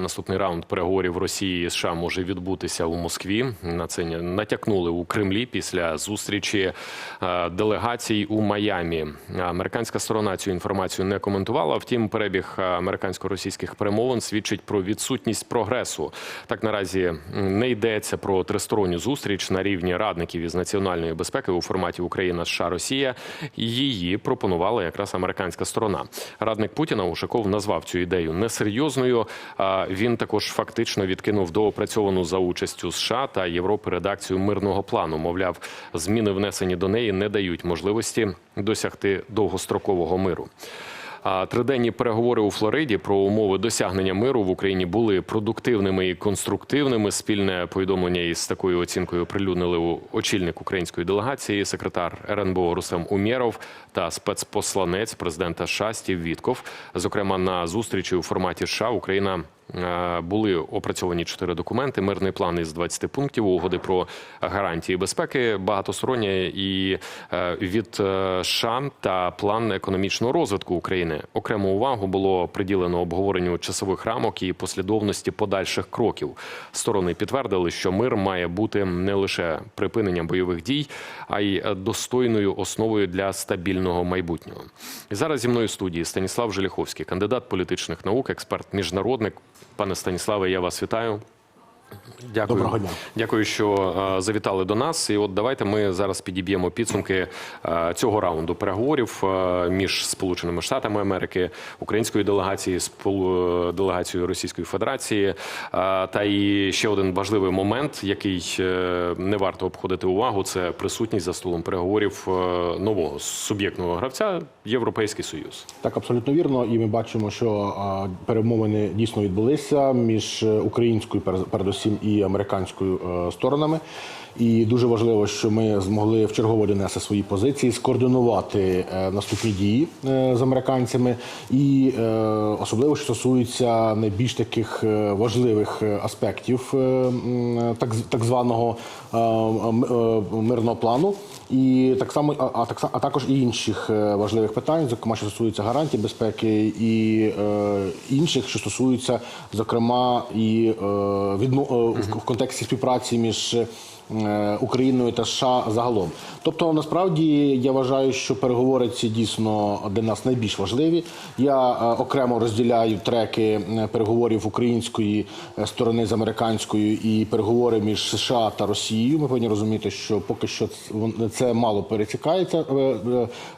Наступний раунд переговорів Росії і США може відбутися у Москві. На це натякнули у Кремлі після зустрічі е, делегацій у Майамі. Американська сторона цю інформацію не коментувала. Втім, перебіг американсько-російських перемовин свідчить про відсутність прогресу. Так наразі не йдеться про тристоронню зустріч на рівні радників із національної безпеки у форматі Україна США Росія. Її пропонувала якраз американська сторона. Радник Путіна Ушаков назвав цю ідею несерйозною. Він також фактично відкинув доопрацьовану за участю США та Європи редакцію мирного плану. Мовляв, зміни внесені до неї не дають можливості досягти довгострокового миру. Триденні переговори у Флориді про умови досягнення миру в Україні були продуктивними і конструктивними. Спільне повідомлення із такою оцінкою прилюднили у- очільник української делегації, секретар РНБО Рустем Умєров та спецпосланець президента США Стів Вітков. Зокрема, на зустрічі у форматі США Україна. Е, Були опрацьовані чотири документи: мирний план із 20 пунктів, угоди про гарантії безпеки, багатостороння і е, від е, США та план економічного розвитку України. Окрему увагу було приділено обговоренню часових рамок і послідовності подальших кроків. Сторони підтвердили, що мир має бути не лише припиненням бойових дій, а й достойною основою для стабільного майбутнього. І зараз зі мною в студії Станіслав Желіховський, кандидат політичних наук, експерт, міжнародник. Пане Станіславе, я вас вітаю. Дякую. Доброго дня. Дякую, що е, завітали до нас. І от давайте ми зараз підіб'ємо підсумки е, цього раунду переговорів е, між Сполученими Штатами Америки, українською делегацією, сполу- делегацією Російської Федерації. Е, та і ще один важливий момент, який е, не варто обходити увагу, це присутність за столом переговорів е, нового суб'єктного гравця Європейський Союз. Так, абсолютно вірно. І ми бачимо, що а, перемовини дійсно відбулися між е, українською, перед- передусім, і американською е, сторонами. І дуже важливо, що ми змогли вчергово донести свої позиції, скоординувати е, наступні дії е, з американцями, і особливо що стосується найбільш таких важливих аспектів так, званого мирного плану, і так само, а, а а також і інших е, важливих питань, зокрема, що стосується гарантій безпеки і е, інших, що стосуються, зокрема, і е, відно, е, в, в контексті співпраці між. Е, Україною та США загалом, тобто насправді я вважаю, що переговори ці дійсно для нас найбільш важливі. Я е, окремо розділяю треки е, переговорів української сторони з американською і переговори між США та Росією. Ми повинні розуміти, що поки що це мало пересікається.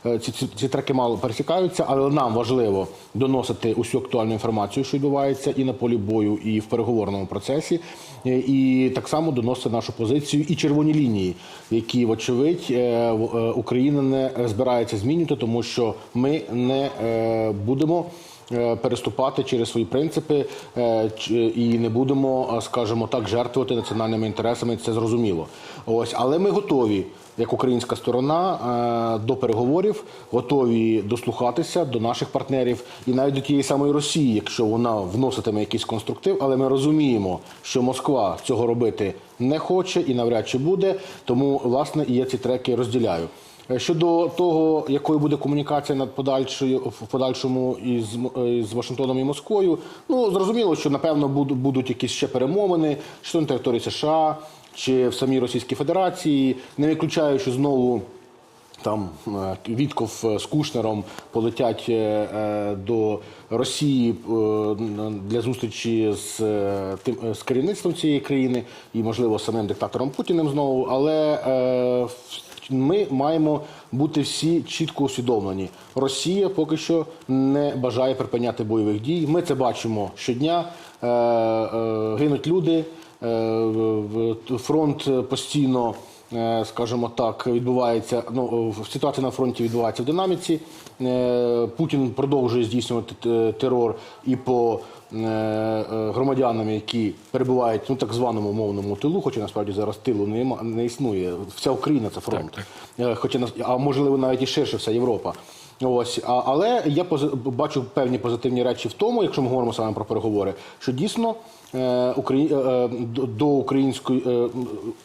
Ці, ці, ці треки мало пересікаються, але нам важливо доносити усю актуальну інформацію, що відбувається і на полі бою, і в переговорному процесі, і так само доносити нашу позицію і червоні лінії, які, вочевидь, е, е, Україна не збирається змінювати, тому що ми не е, будемо. Е, Переступати через свої принципи е, і не будемо, е, скажімо так, жертвувати національними інтересами. Це зрозуміло. Ось, але ми готові, як українська сторона, до переговорів, готові дослухатися до наших партнерів і навіть до тієї самої Росії, якщо вона вноситиме якийсь конструктив. Але ми розуміємо, що Москва цього робити не хоче і навряд чи буде. Тому власне і я ці треки розділяю. Е, Щодо того, якою буде комунікація над подальшою в подальшому із, е, з Вашингтоном і Москвою, ну зрозуміло, що напевно будуть, будуть якісь ще перемовини, то на території США, чи в самій Російській Федерації. Не виключаю, що знову там е, Вітков з Кушнером полетять до Росії для зустрічі з тим з керівництвом цієї країни і, можливо, самим диктатором Путіним знову. Але в- ми маємо бути всі чітко усвідомлені. Росія поки що не бажає припиняти бойових дій. Ми це бачимо щодня. Е, е, гинуть люди. Е, фронт постійно скажімо так, відбувається. Ну ситуація на фронті відбувається в динаміці. Путін продовжує здійснювати терор і по е, е, громадянам, які перебувають ну так званому мовному тилу, хоча насправді зараз тилу не, не існує. Вся Україна це фронт, Е, хоча а можливо навіть і ширше вся Європа. Ось, а, але я бачу певні позитивні речі в тому, якщо ми говоримо саме про переговори, що дійсно до- до української, е,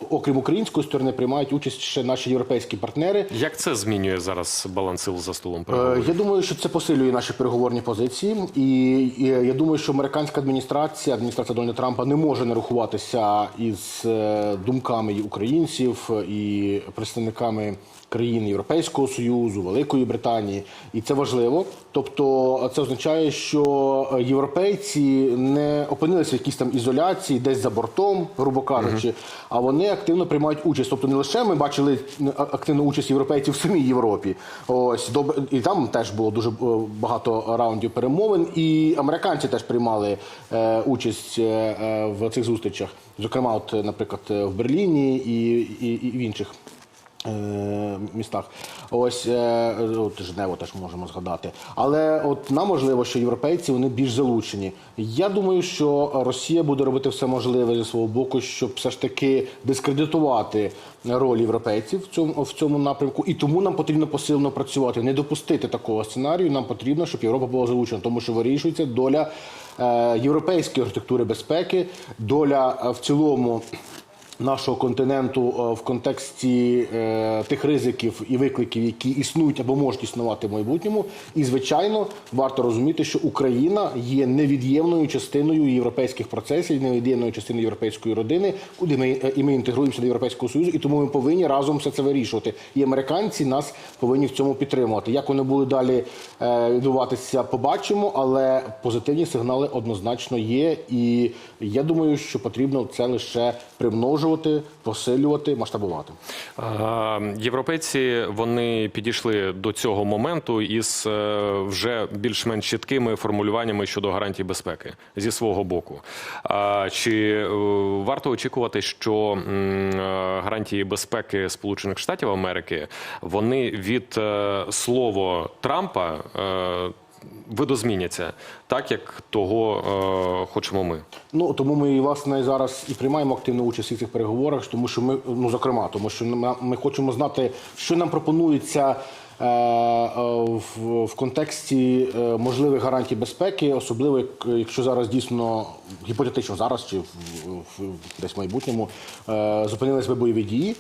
окрім української сторони, приймають участь ще наші європейські партнери. Як це змінює зараз баланс сил за столом Е, переговорів? Я думаю, що це посилює наші переговорні позиції, і, я думаю, що американська адміністрація, адміністрація Дональда Трампа не може не рахуватися із е, думками і українців і представниками країн Європейського союзу, Великої Британії, і це важливо. Тобто, це означає, що європейці не опинилися в якійсь там ізоляції, десь за бортом, грубо кажучи, а вони активно приймають участь. Тобто, не лише ми бачили а- активну участь європейців в самій Європі. Ось і там теж було дуже е, багато раундів перемовин, і американці теж приймали е, участь е, е, в цих зустрічах. Зокрема, от, е, наприклад, е, в Берліні і, і, і в інших. Е, Містах, ось е, от Женеву теж можемо згадати. Але от нам можливо, що європейці вони більш залучені. Я думаю, що Росія буде робити все можливе зі свого боку, щоб все ж таки дискредитувати роль європейців в цьому в цьому напрямку. І тому нам потрібно посилено працювати, не допустити такого сценарію. Нам потрібно, щоб Європа була залучена, тому що вирішується доля е, європейської архітектури безпеки, доля в цілому. Нашого континенту е, в контексті е, тих ризиків і викликів, які існують або можуть існувати в майбутньому, і звичайно варто розуміти, що Україна є невід'ємною частиною європейських процесів, невід'ємною частиною європейської родини, куди ми е, і ми інтегруємося до європейського союзу, і тому ми повинні разом все це вирішувати. І американці нас повинні в цьому підтримувати. Як вони будуть далі відбуватися, побачимо, але позитивні сигнали однозначно є. І я думаю, що потрібно це лише примножувати, посилювати, масштабувати. Е, Європейці вони підійшли до цього моменту із е, вже більш-менш чіткими формулюваннями щодо гарантій безпеки зі свого боку. Чи е, варто очікувати, що гарантії безпеки Сполучених Штатів Америки вони від слова Трампа видозміняться, так як того е, хочемо ми? Ну тому ми і власне зараз і приймаємо активну участь у цих переговорах, тому що ми, ну зокрема, тому що ми, ми хочемо знати, що нам пропонується. е, е, В, в контексті е, можливих гарантій безпеки, особливо якщо зараз дійсно гіпотетично зараз чи в, в десь в майбутньому зупинились би бойові дії,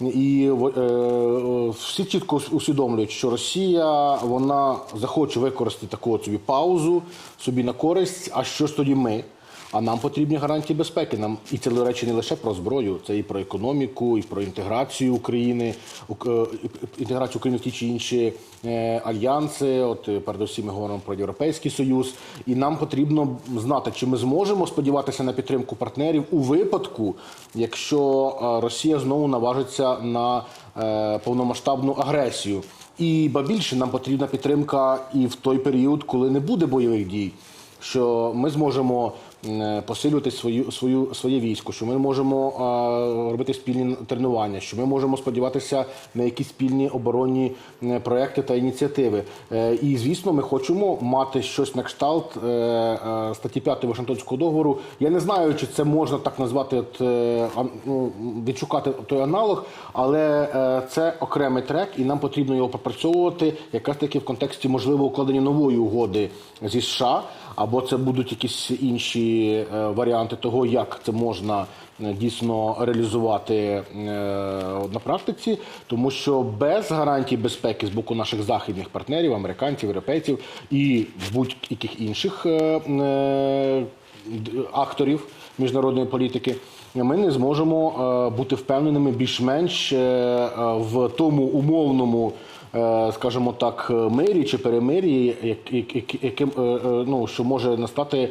і е, всі чітко усвідомлюють, що Росія вона захоче використати таку собі паузу собі на користь. А що ж тоді ми? А нам потрібні гарантії безпеки. Нам і це до речі не лише про зброю, це і про економіку, і про інтеграцію України, ук- е, інтеграцію України в ті чи інші е, альянси. От е, передусім ми говоримо про Європейський Союз. І нам потрібно знати, чи ми зможемо сподіватися на підтримку партнерів у випадку, якщо Росія знову наважиться на повномасштабну агресію. І ба більше нам потрібна підтримка і в той період, коли не буде бойових дій що ми зможемо посилювати свою свою своє військо, що ми можемо е, робити спільні тренування, що ми можемо сподіватися на якісь спільні оборонні е, проекти та ініціативи. Е, І звісно, ми хочемо мати щось на кшталт е, е, статті 5 Вашингтонського договору. Я не знаю, чи це можна так назвати, от, е, ну, відшукати той аналог, але е, це окремий трек, і нам потрібно його пропрацьовувати якраз таки в контексті можливо укладення нової угоди зі США, або це будуть якісь інші е, варіанти того, як це можна е, дійсно реалізувати е, на практиці, тому що без гарантій безпеки з боку наших західних партнерів, американців, європейців і будь-яких інших акторів міжнародної політики. Ми не зможемо бути впевненими більш-менш в тому умовному, скажімо так, е, мирі чи перемир'ї, як- як- як- яким е, е, ну що може настати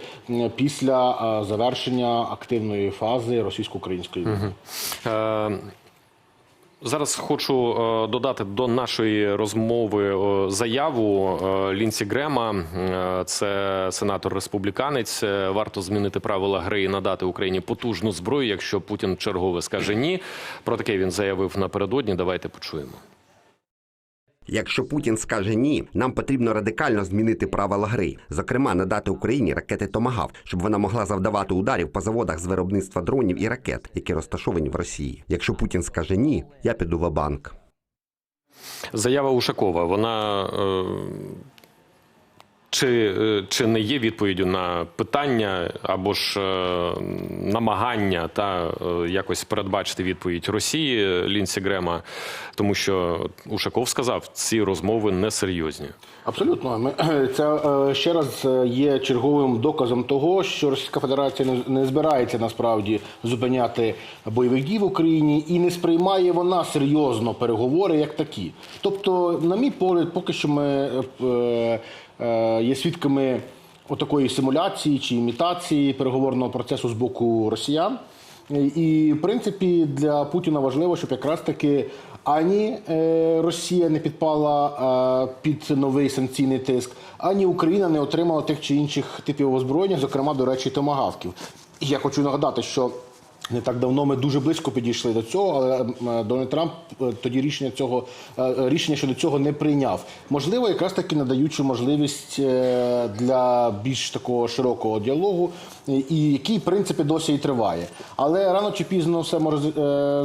після е, завершення активної фази російсько-української війни. Е, Зараз хочу е, додати до нашої розмови е, заяву е, Лінсі Грема. Е, Це сенатор республіканець. Е, Варто змінити правила гри і надати Україні потужну зброю, якщо Путін чергове скаже ні. Про таке він заявив напередодні. Давайте почуємо. Якщо Путін скаже ні, нам потрібно радикально змінити правила гри, зокрема надати Україні ракети Томагав, щоб вона могла завдавати ударів по заводах з виробництва дронів і ракет, які розташовані в Росії. Якщо Путін скаже ні, я піду в банк. Заява Ушакова, вона е, чи, е, чи не є відповіддю на питання або ж е, намагання та е, якось передбачити відповідь Росії Лінсі Грема, тому що Ушаков сказав, ці розмови несерйозні. Абсолютно, ми це ще раз є черговим доказом того, що Російська Федерація не- збирається насправді зупиняти бойових дій в Україні і не сприймає вона серйозно переговори як такі. Тобто, на мій погляд, поки що ми є свідками отакої симуляції чи імітації переговорного процесу з боку росіян. І в принципі для Путіна важливо, щоб якраз таки ані е, Росія не підпала е, під новий санкційний тиск, ані Україна не отримала тих чи інших типів озброєння, зокрема, до речі, томагавків. Я хочу нагадати, що не так давно ми дуже близько підійшли до цього, але е, Дональд Трамп е, тоді рішення цього е, рішення щодо цього не прийняв. Можливо, якраз таки надаючи можливість для більш такого широкого діалогу, і який в принципі досі і триває. Але рано чи пізно все може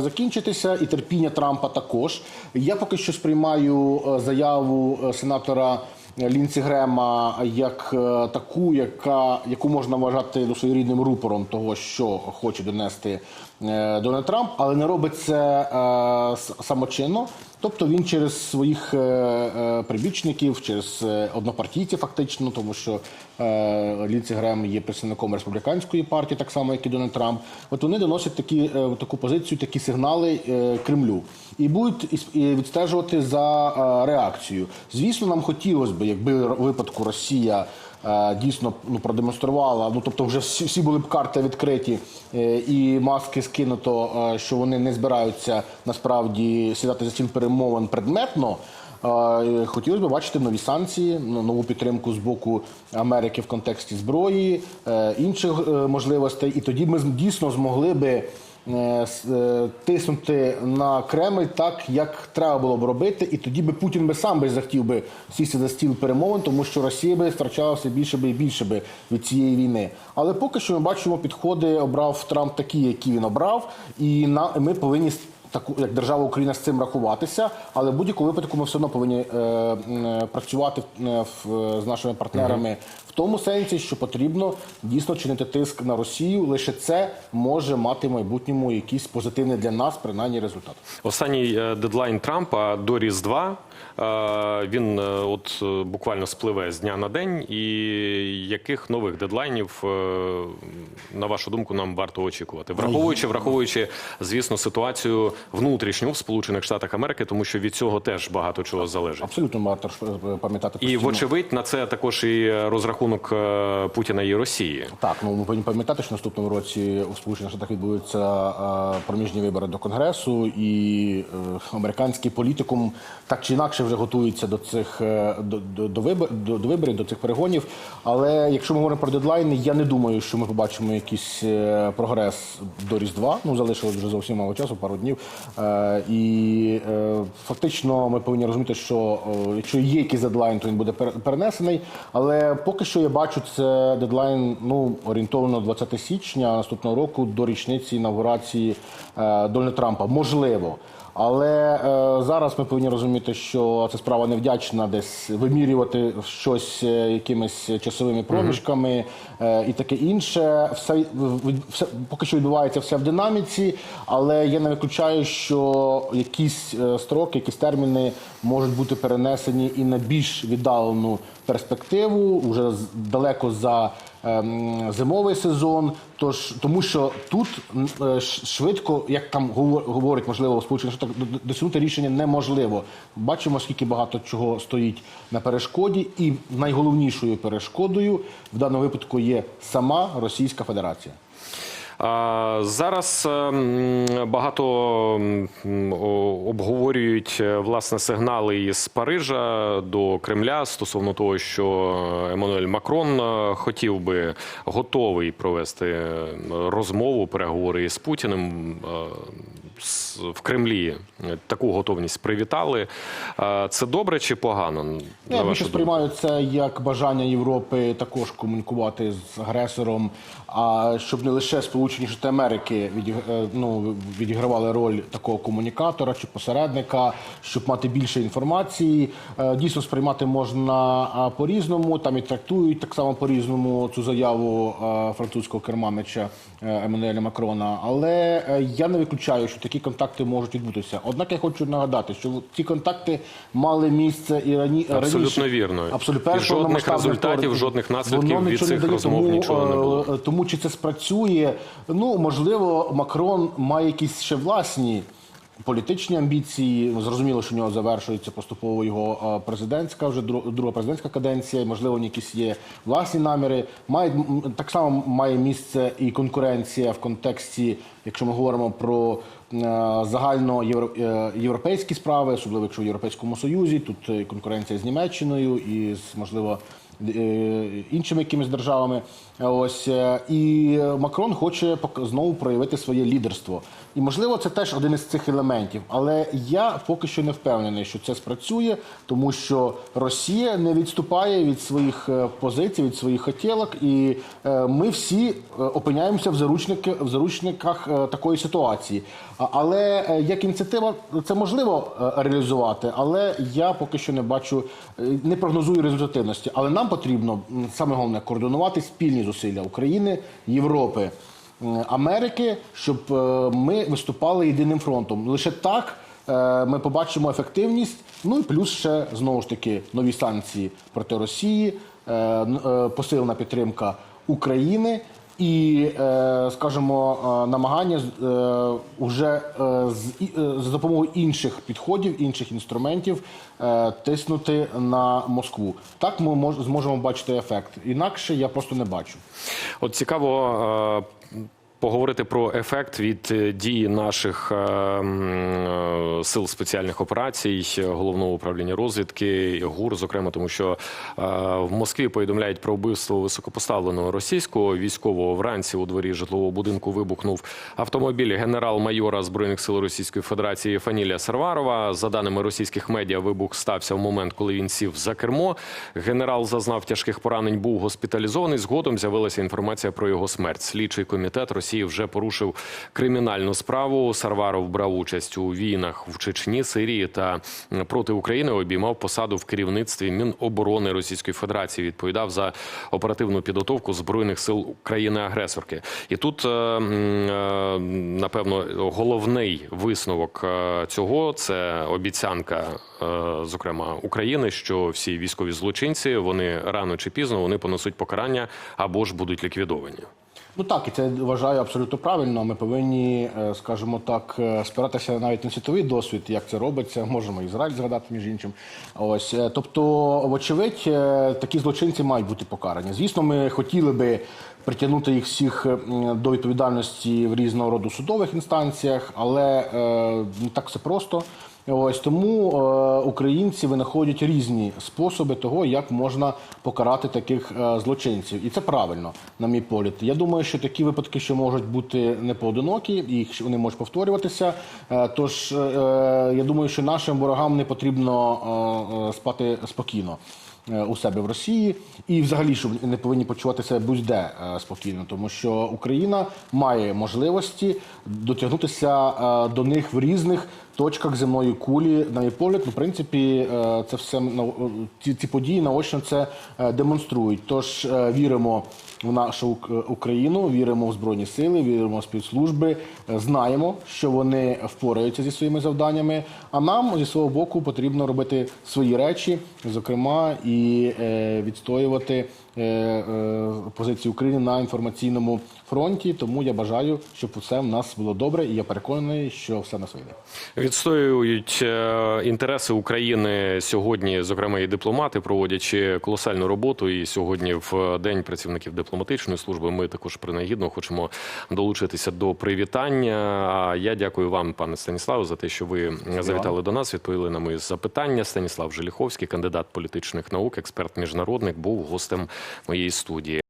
закінчитися, і терпіння Трампа також. Я поки що сприймаю заяву сенатора. Лінці Грема як е, таку, яка яку можна вважати ну, своєрідним рупором того, що хоче донести е, Дональд Трамп, але не робить це е, самочинно. Тобто він через своїх е, е, прибічників, через е, однопартійців, фактично, тому що Лінці Грем є представником республіканської партії, так само як і Дональд Трамп. От вони доносять такі таку позицію, такі сигнали Кремлю і будуть відстежувати за реакцією. Звісно, нам хотілося б, якби в випадку Росія дійсно ну, продемонструвала, ну тобто вже всі, всі були б карти відкриті е, і маски скинуто, е, що вони не збираються насправді сідати за стіл перемовин предметно. Е, Хотілося б бачити нові санкції, ну, нову підтримку з боку Америки в контексті зброї, е, інших е, можливостей, і тоді ми дійсно змогли би е, е, тиснути на Кремль так, як треба було б робити, і тоді би Путін би сам би захотів би сісти за стіл перемовин, тому що Росія би втрачала більше би і більше би від цієї війни. Але поки що ми бачимо підходи, обрав Трамп такі, які він обрав, і на ми повинні таку як держава Україна з цим рахуватися, але в будь-якому випадку ми все одно повинні е, м, працювати е, в- з нашими партнерами в тому сенсі, що потрібно дійсно чинити тиск на Росію. Лише це може мати в майбутньому якийсь позитивний для нас, принаймні результат. Останній е, дедлайн Трампа до Різдва. е, Він е, от е, буквально спливе з дня на день. І яких нових дедлайнів, е, на вашу думку, нам варто очікувати? Враховуючи, враховуючи, звісно, ситуацію внутрішню в Сполучених Штатах Америки, тому що від цього теж багато чого залежить. Абсолютно варто ж, е, пам'ятати І вочевидь на це також і розрахунок е, Путіна і Росії. Так, ну ми повинні пам'ятати, що наступному році у Сполучених Штатах відбудуться е, проміжні вибори до Конгресу, і е, американський політикум так чи інакше вже готується до цих е, до, до, до, вибор, до, до виборів, до цих перегонів. Але якщо ми говоримо про дедлайни, я не думаю, що ми побачимо якийсь е, прогрес до Різдва. Ну залишилось вже зовсім мало часу, пару днів. Е, і е, фактично ми повинні розуміти, що е, якщо є якийсь дедлайн, то він буде пер- перенесений. Але поки що я бачу це дедлайн ну орієнтовно 20 січня наступного року до річниці інаугурації Дональда Трампа. Можливо. Але е, зараз ми повинні розуміти, що це справа невдячна, десь вимірювати щось е, якимись часовими проміжками е, і таке інше. Все, від- все поки що відбувається все в динаміці, але я не виключаю, що якісь е, строки, якісь терміни можуть бути перенесені і на більш віддалену перспективу, вже з- далеко за зимовий сезон. Тож тому, що тут е, швидко, як там говор- говорить, можливо, у Сполучених Штатах досягнути рішення неможливо. Бачимо, скільки багато чого стоїть на перешкоді, і найголовнішою перешкодою в даному випадку є сама Російська Федерація. Зараз ем, багато обговорюють е, власне сигнали із Парижа до Кремля стосовно того, що Еммануель Макрон е, хотів би готовий провести е, розмову, переговори із Путіним. В Кремлі е, таку готовність привітали. Е, Це добре чи погано? Я більше сприймаю це як бажання Європи також комунікувати з агресором, а щоб не лише Сполучені Штати Америки відіг- е, ну, відігравали роль такого комунікатора чи посередника, щоб мати більше інформації. Дійсно, сприймати можна по-різному. Там і трактують так само по-різному цю заяву французького керманича Еммануеля Макрона. Але я не виключаю, що такі контакти можуть відбутися. Однак я хочу нагадати, що ці контакти мали місце і рані Абсолютно раніше. вірно. Абсолютно І жодних результатів, вторгнення. жодних наслідків Воно від цих дає, розмов тому, нічого не було. е, Тому чи це спрацює? Ну можливо, Макрон має якісь ще власні. Політичні амбіції зрозуміло, що у нього завершується поступово його е, президентська, вже друга президентська каденція. Можливо, якісь є власні наміри. Має так само має місце і конкуренція в контексті, якщо ми говоримо про е, загально е, європейські справи, особливо якщо в Європейському Союзі. Тут конкуренція з Німеччиною і з можливо іншими якимись державами. Ось і Макрон хоче знову проявити своє лідерство. І можливо, це теж один із цих елементів. Але я поки що не впевнений, що це спрацює, тому що Росія не відступає від своїх е, позицій, від своїх хотілок, і е, ми всі е, опиняємося в заручники в заручниках такої ситуації. Але як ініціатива це можливо реалізувати, але я поки що не бачу, не прогнозую результативності. Але нам потрібно саме головне координувати спільні зусилля України, Європи, Америки, щоб е, ми виступали єдиним фронтом. Лише так. е, Ми побачимо ефективність, ну і плюс ще знову ж таки нові санкції проти Росії, е, е, посилена підтримка України і, е, скажімо, е, намагання з- е, з допомогою інших підходів, інших інструментів тиснути на Москву. Так ми мож- зможемо бачити ефект. Інакше я просто не бачу. От цікаво поговорити про ефект від е, дії наших е, е, сил спеціальних операцій, головного управління розвідки ГУР, зокрема, тому що в Москві повідомляють про вбивство високопоставленого російського військового вранці у дворі житлового будинку вибухнув автомобіль генерал-майора збройних сил Російської Федерації Фанілія Сарварова. За даними російських медіа, вибух стався в момент, коли він сів за кермо. Генерал зазнав тяжких поранень, був госпіталізований. Згодом з'явилася інформація про його смерть. Слідчий комітет Росії вже порушив кримінальну справу. Сарваров брав участь у війнах в Чечні, Сирії та проти України. Обіймав посаду в керівництві Міноборони Російської Федерації. Відповідав за оперативну підготовку збройних сил країни-агресорки. І тут, е, е, напевно, головний висновок е, цього це обіцянка, зокрема України, що всі військові злочинці вони рано чи пізно вони понесуть покарання або ж будуть ліквідовані. Ну так, і це вважаю абсолютно правильно. Ми повинні, е, скажімо так, е, спиратися навіть на світовий досвід, як це робиться. Можемо Ізраїль згадати між іншим. Ось е, тобто, вочевидь, такі злочинці мають бути покарані. Звісно, ми хотіли би притягнути їх всіх до відповідальності в різного роду судових інстанціях, але не так все просто. Ось тому е, українці винаходять різні способи того, як можна покарати таких е, злочинців, і це правильно, на мій погляд. Я думаю, що такі випадки, ще можуть бути непоодинокі, їх вони можуть повторюватися. Е, тож я думаю, що нашим ворогам не потрібно спати спокійно. Е, У себе в Росії і, взагалі, щоб не повинні почувати себе будь-де е, спокійно, тому що Україна має можливості дотягнутися е, до них в різних точках земної кулі. На мій погляд, ну, в принципі, це все ці, ці події наочно це демонструють. Тож віримо в нашу Україну, віримо в збройні сили, віримо в спецслужби, е, знаємо, що вони впораються зі своїми завданнями. А нам зі свого боку потрібно робити свої речі, зокрема, і відстоювати е, е, позиції України на інформаційному фронті. Тому я бажаю, щоб усе в нас було добре, і я переконаний, що все нас вийде. Відстоюють е, інтереси України сьогодні, зокрема і дипломати, проводячи колосальну роботу. І сьогодні, в день працівників дипломатичної служби, ми також принагідно хочемо долучитися до привітання. А я дякую вам, пане Станіславе, за те, що ви завітали до нас, відповіли на мої запитання. Станіслав Желіховський, кандидат політичних наук, експерт міжнародник, був гостем моєї студії.